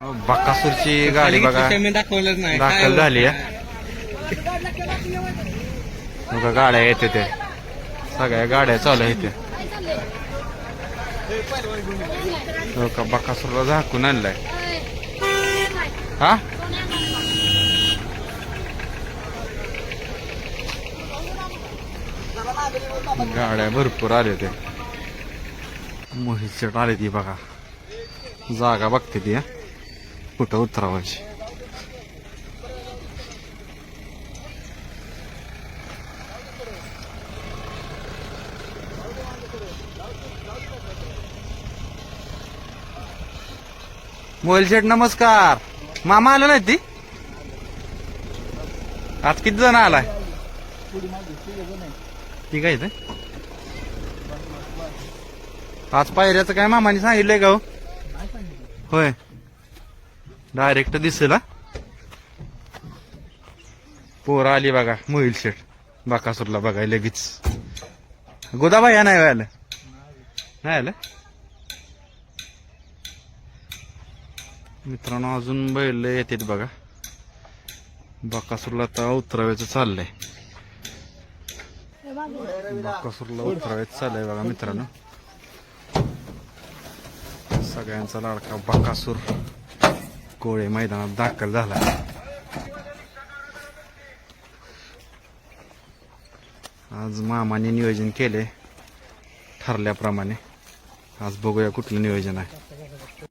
बक्कासूरची गाडी बघा. नाही. दाखल झाली बघा गाड्या येते ते सगळ्या गाड्या चालू आहेत ते का बक्कासूरला झाकून आणलाय. हा? गाड्या भरपूर आले ते मोहित आले ती बघा. जागा बघते ती हा. कुठं उतरावायची मोबाईल शेट नमस्कार. मामा आला नाही ती? आज किती जण आलाय? ठीक आहे ते आज पायऱ्याचं काय मामाने सांगितलंय का हो? होय. डायरेक्ट दिसेल हा पोर आली बघा मोहिल शेट बाकासूरला बघा लगेच. गोदाबाई या नाही व्हायला? नाही आलं? मित्रांनो अजून बैल येतात बघा. बाकासूरला आता उतरावायचं चाललंय. बाकासूरला उतरावायचं चाललंय बघा मित्रांनो. सगळ्यांचा लाडका बाकासूर. कोळे मैदानात दाखल झाला. आज मामाने नियोजन केले ठरल्याप्रमाणे. आज बघूया कुठलं नियोजन आहे.